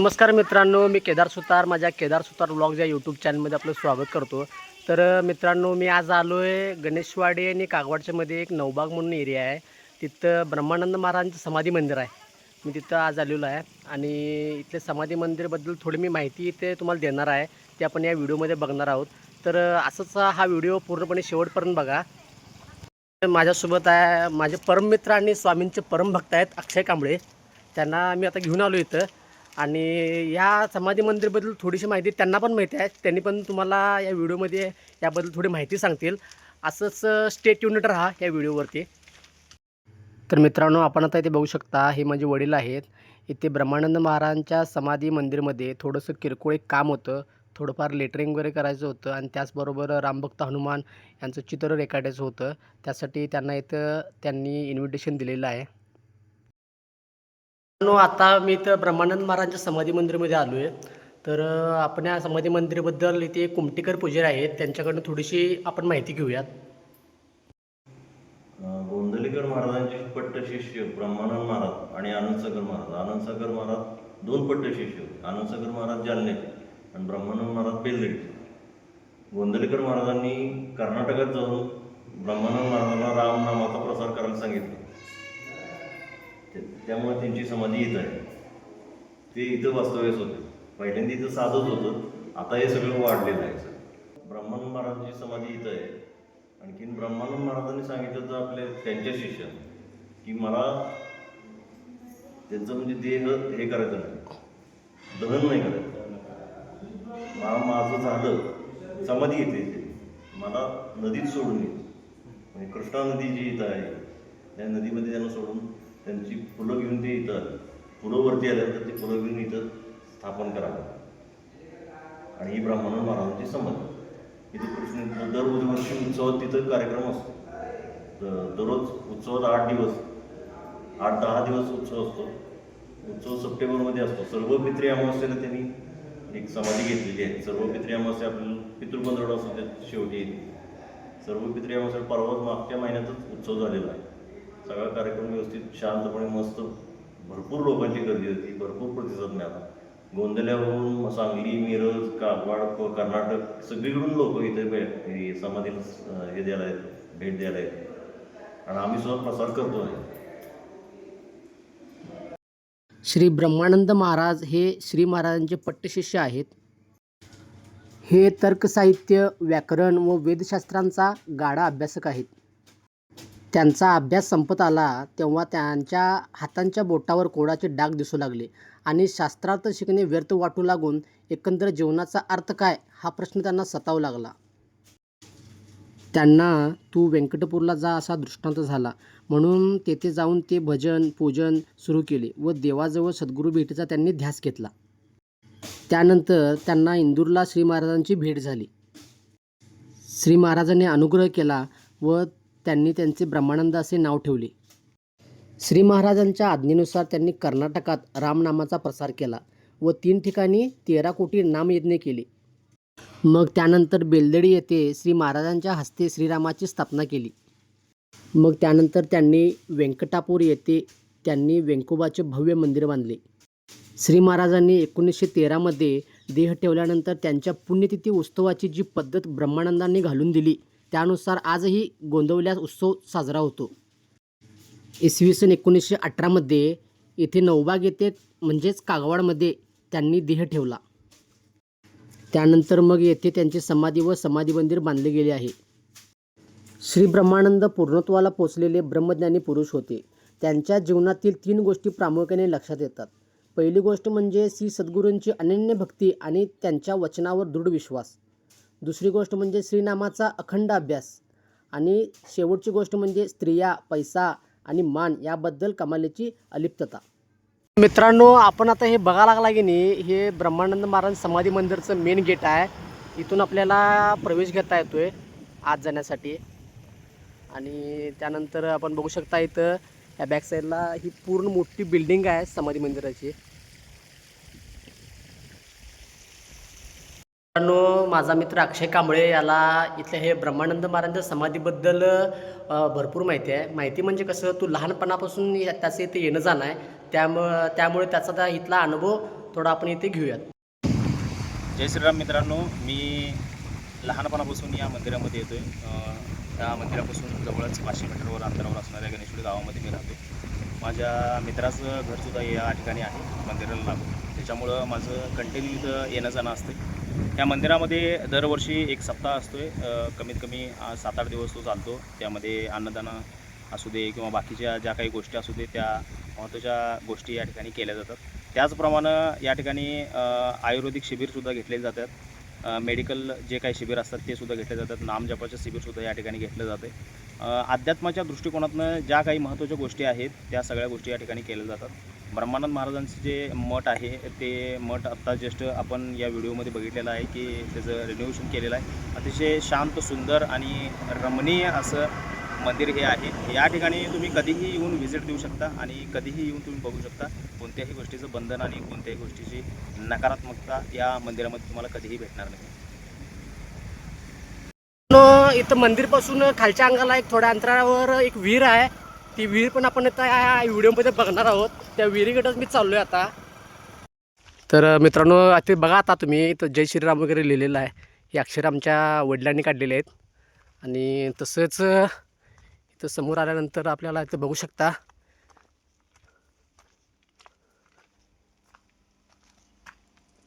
नमस्कार मित्रांनो मी केदार सुतार माझ्या केदार सुतार ब्लॉग या यूट्यूब चॅनलमध्ये आपलं स्वागत करतो. तर मित्रांनो मी आज आलो आहे गणेशवाडी आणि कागवाडच्यामध्ये एक नवबाग म्हणून एरिया आहे. तिथं ब्रह्मानंद महाराजांचं समाधी मंदिर आहे. मी तिथं आज आलेलो आहे आणि इथले समाधी मंदिरबद्दल थोडी मी माहिती इथे तुम्हाला देणार आहे. ते आपण या व्हिडिओमध्ये बघणार आहोत. तर असंच हा व्हिडिओ पूर्णपणे शेवटपर्यंत बघा. माझ्यासोबत आहे माझे परममित्र आणि स्वामींचे परमभक्त आहेत अक्षय कांबळे. त्यांना मी आता घेऊन आलो इथं. आणि या समाधी मंदिरबद्दल थोडीशी माहिती त्यांना पण माहिती आहे. त्यांनी पण तुम्हाला या व्हिडिओमध्ये याबद्दल थोडी माहिती सांगतील. असंच स्टेट युनिट राहा या व्हिडिओवरती. तर मित्रांनो आपण आता इथे बघू शकता हे माझे वडील आहेत. इथे ब्रह्मानंद महाराजांच्या समाधी मंदिरमध्ये थोडंसं किरकोळ एक काम होतं. थोडंफार लेटरिंग वगैरे करायचं होतं आणि त्याचबरोबर रामभक्त हनुमान यांचं चित्र रेखाटायचं होतं. त्यासाठी त्यांना इथं त्यांनी इन्व्हिटेशन दिलेलं आहे. आता मी तर ब्रह्मानंद महाराजांच्या समाधी मंदिरमध्ये आलो आहे तर आपण या समाधी मंदिराबद्दल इथे कुमटेकर पुजारी आहेत. त्यांच्याकडनं थोडीशी आपण माहिती घेऊयात. गोंधलीकर महाराजांचे पट्ट शिष्य ब्रह्मानंद महाराज आणि आनंदसागर महाराज. आनंदसागर महाराज दोन पट्ट शिष्य आनंदसागर महाराज जालन्याचे आणि ब्रह्मानंद महाराज बेल्लेडचे गोंधलीकर महाराजांनी कर्नाटकात जाऊन ब्रह्मानंद महाराजांना राम नामाचा प्रसार करायला सांगितलं. त्यामुळे त्यांची समाधी इथं आहे. ते इथं वास्तव्यास होते. पहिल्यांदा इथं साधत होतं. आता हे सगळं वाढलेलं आहे सर ब्रह्मानंद महाराजांची समाधी इथं आहे. आणखीन ब्रह्मानंद महाराजांनी सांगितलं तर आपले त्यांच्या शिष्य की मला त्यांचं म्हणजे देह हे करायचं नाही. दहन नाही करायचं. मला माझं झालं समाधी येते इथे. मला नदीत सोडून येते म्हणजे कृष्णा नदी जी इथं आहे त्या नदीमध्ये त्यांना सोडून त्यांची फुलं घेऊन ते इथं आले फुलं वरती ते फुलं घेऊन इथं स्थापन करावं. आणि ही ब्राह्मण महाराजांची समज. इथे कृष्ण दर वर्षी उत्सवात तिथं कार्यक्रम असतो. दररोज उत्सवात आठ दिवस आठ दहा दिवस उत्सव असतो. उत्सव सप्टेंबरमध्ये असतो. सर्व पित्री अमावस्येला त्यांनी एक समाधी घेतलेली आहे. सर्व पित्री अमावस्या आपल्याला पितृपंधरवडा असतो त्या शेवटी येते. सर्व पित्री अमावस्या परवाच मागच्या महिन्यातच उत्सव झालेला आहे. सगळा कार्यक्रम व्यवस्थित शांतपणे मस्त भरपूर लोकांची गर्दी होती भरपूर प्रतिसाद मिळाला. गोंदल्यावरून सांगली मिरज कागवाड कर्नाटक सगळीकडून लोक इथे भेट समाधीला हे द्यायला आहेत भेट द्यायला आहेत आणि आम्ही सुद्धा प्रसार करतो आहे श्री ब्रह्मानंद महाराज हे श्री महाराजांचे पट्टशिष्य आहेत. हे तर्कसाहित्य व्याकरण व वेदशास्त्रांचा गाढा अभ्यासक आहेत. त्यांचा अभ्यास संपत आला तेव्हा त्यांच्या हातांच्या बोटावर कोडाचे डाग दिसू लागले आणि शास्त्रार्थ शिकणे व्यर्थ वाटू लागून एकंदर जीवनाचा अर्थ काय हा प्रश्न त्यांना सतावू लागला. त्यांना तू व्यंकटपूरला जा असा दृष्टांत झाला. म्हणून तेथे जाऊन ते भजन पूजन सुरू केले व देवाजवळ सद्गुरू भेटीचा त्यांनी ध्यास घेतला. त्यानंतर त्यांना इंदूरला श्री महाराजांची भेट झाली. श्री महाराजांनी अनुग्रह केला व त्यांनी त्यांचे ब्रह्मानंद असे नाव ठेवले. श्री महाराजांच्या आज्ञेनुसार त्यांनी कर्नाटकात रामनामाचा प्रसार केला व तीन ठिकाणी तेरा कोटी नामयज्ञ केले. मग त्यानंतर बेलदडी येथे श्री महाराजांच्या हस्ते श्रीरामाची स्थापना केली. मग त्यानंतर त्यांनी व्यंकटापूर येथे त्यांनी वेंकोबाचे भव्य मंदिर बांधले. श्री महाराजांनी एकोणीसशे तेरामध्ये देह ठेवल्यानंतर त्यांच्या पुण्यतिथी उत्सवाची जी पद्धत ब्रह्मानंदांनी घालून दिली त्यानुसार आजही गोंदवल्यास उत्सव साजरा होतो. इसवी सन एकोणीसशे अठरामध्ये येथे नवबाग येथे म्हणजेच कागवाडमध्ये त्यांनी देह ठेवला. त्यानंतर मग येथे त्यांचे समाधी व समाधी मंदिर बांधले गेले आहे. श्री ब्रह्मानंद पूर्णत्वाला पोचलेले ब्रह्मज्ञानी पुरुष होते. त्यांच्या जीवनातील तीन गोष्टी प्रामुख्याने लक्षात येतात. पहिली गोष्ट म्हणजे श्री सद्गुरूंची अनन्य भक्ती आणि त्यांच्या वचनावर दृढ विश्वास. दुसरी गोष्ट म्हणजे श्रीनामाचा अखंड अभ्यास. आणि शेवटची गोष्ट म्हणजे स्त्रिया पैसा आणि मान याबद्दल कमालीची अलिप्तता. मित्रांनो आपण आता हे बघायला लागला की नाही हे ब्रह्मानंद महाराज समाधी मंदिरचं मेन गेट आहे. इथून आपल्याला प्रवेश घेता येतो आहे आत जाण्यासाठी. आणि त्यानंतर आपण बघू शकता इथं या बॅक साईडला ही पूर्ण मोठी बिल्डिंग आहे समाधी मंदिराची. मित्रांनो माझा मित्र अक्षय कांबळे याला इथल्या हे ब्रह्मानंद महाराजांच्या समाधीबद्दल भरपूर माहिती आहे. माहिती म्हणजे कसं तू लहानपणापासून या- त्याचं इथे येणं जाणं आहे त्यामुळं त्यामुळे त्याचा त्या इथला अनुभव थोडा आपण इथे घेऊयात. जय श्रीराम मित्रांनो मी लहानपणापासून या मंदिरामध्ये येतो आहे या मंदिरापासून जवळच पाचशे मीटरवर अंतरावर असणाऱ्या गणेशवाडी गावामध्ये मी राहतो माझ्या मित्राचं घरसुद्धा या ठिकाणी आहे मंदिराला लागून. त्याच्यामुळं माझं कंटिन्यू इथं येणं जाणं असते या मंदिरामध्ये दरवर्षी एक सप्ताह असतो आहे कमीत कमी सात आठ दिवस तो चालतो. त्यामध्ये अन्नदान असू दे किंवा बाकीच्या ज्या काही गोष्टी असू दे त्या महत्त्वाच्या गोष्टी या ठिकाणी केल्या जातात. त्याचप्रमाणे या ठिकाणी आयुर्वेदिक शिबिरसुद्धा घेतले जातात. मेडिकल जे काही शिबिर असतात ते सुद्धा घेतले जातात. नामजपाचं शिबिरसुद्धा या ठिकाणी घेतलं जाते अध्यात्माच्या दृष्टिकोनातनं ज्या काही महत्त्वाच्या गोष्टी आहेत त्या सगळ्या गोष्टी या ठिकाणी केल्या जातात. ब्रह्मानंद महाराजांचं जे मठ आहे ते मठ आत्ता जस्ट आपण या व्हिडिओमध्ये बघितलेलं आहे की त्याचं रिनोव्हेशन केलेलं आहे. अतिशय शांत सुंदर आणि रमणीय असं मंदिर हे आहे. या ठिकाणी तुम्ही कधीही येऊन व्हिजिट देऊ शकता आणि कधीही येऊन तुम्ही बघू शकता कोणत्याही गोष्टीचं बंधन आणि कोणत्याही गोष्टीची नकारात्मकता या मंदिरामध्ये तुम्हाला कधीही भेटणार नाही. इथं मंदिरपासून खालच्या अंगाला एक थोड्या अंतरावर एक विहीर आहे. ती विहीर पण आपण आता या व्हिडिओमध्ये बघणार आहोत. त्या विहिरीकडंच मी चाललो आहे आता. तर मित्रांनो आता बघा आता तुम्ही इथं जय श्रीराम वगैरे लिहिलेलं आहे. हे अक्षर आमच्या वडिलांनी काढलेले आहेत. आणि तसंच इथं समोर आल्यानंतर आपल्याला इथं बघू शकता.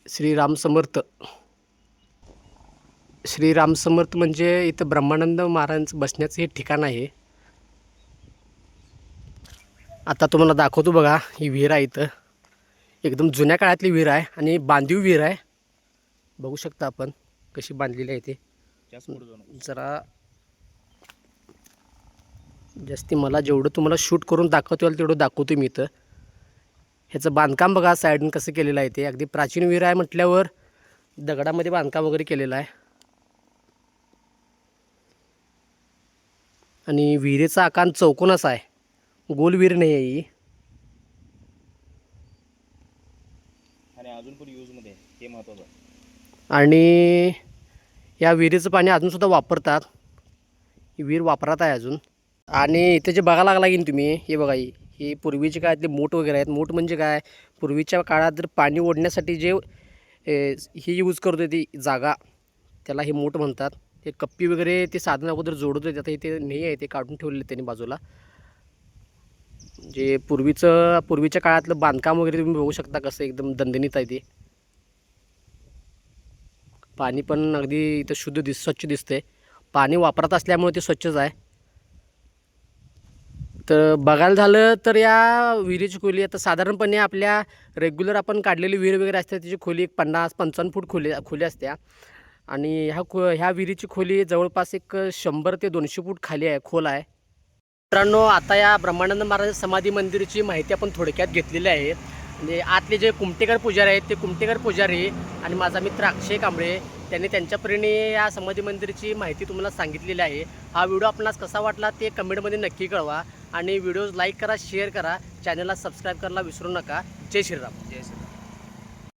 श्रीराम समर्थ. श्रीराम समर्थ म्हणजे इथं ब्रह्मानंद महाराज बसण्याचं हे ठिकाण आहे. आता तुम्हाला दाखवतो बघा ही विहीर आहे इथं. एकदम जुन्या काळातली विहीर आहे आणि बांधीव विहीर आहे. बघू शकता आपण कशी बांधलेली आहे ते. जरा जास्ती मला जेवढं तुम्हाला शूट करून दाखवता येईल तेवढं दाखवतो मी इथं. ह्याचं बांधकाम बघा साईडनं कसं केलेलं आहे ते. अगदी प्राचीन विहीर आहे म्हटल्यावर दगडामध्ये बांधकाम वगैरे केलेलं आहे. आणि विहिरीचा आकार चौकोन असा आहे. गोल विहीर नाही आहे ही. आणि अजून पण यूजमध्ये हे महत्त्वाचं आहे. आणि या विहिरीचं पाणी अजूनसुद्धा वापरतात. ही विहीर वापरात आहे अजून. आणि इथे जे बघायला लागला की तुम्ही हे बघा ही हे पूर्वीचे काळातले मूठ वगैरे आहेत. मूठ म्हणजे काय? पूर्वीच्या काळात जर पाणी ओढण्यासाठी जे हे यूज करत होते ती जागा त्याला हे मूठ म्हणतात. ते कप्पी वगैरे ते साधन अगोदर जोडत होते. आता इथे नाही आहे ते काढून ठेवलेले त्यांनी बाजूला. जे पूर्वीचं पूर्वीच्या काळातलं बांधकाम वगैरे तुम्ही बघू शकता कसं एकदम दणदणीत आहे ते. पाणी पण अगदी इथं शुद्ध दिस स्वच्छ दिसते पाणी वापरत असल्यामुळे ते स्वच्छच आहे. तर बघायला झालं तर या विहिरीची खोली आता साधारणपणे आपल्या रेग्युलर आपण काढलेली विहीर वगैरे असते त्याची खोली एक पन्नास पंचावन्न फूट खोली खोली असत्या आणि ह्या खो ह्या विहिरीची खोली जवळपास एक शंभर ते दोनशे फूट खाली आहे खोल आहे. मित्रांनो आता या ब्रह्मानंद महाराज समाधी मंदिरची माहिती आपण थोडक्यात घेतलेली आहे. म्हणजे आतले जे कुमटेकर पुजारी आहेत ते कुमटेकर पुजारी आणि माझा मित्र अक्षय कांबळे त्यांनी त्यांच्यापरीने या समाधी मंदिरची माहिती तुम्हाला सांगितलेली आहे. हा व्हिडिओ आपणास कसा वाटला ते कमेंटमध्ये नक्की कळवा आणि व्हिडिओज लाईक करा शेअर करा चॅनलला सबस्क्राईब करायला विसरू नका. जय श्रीराम. जय श्री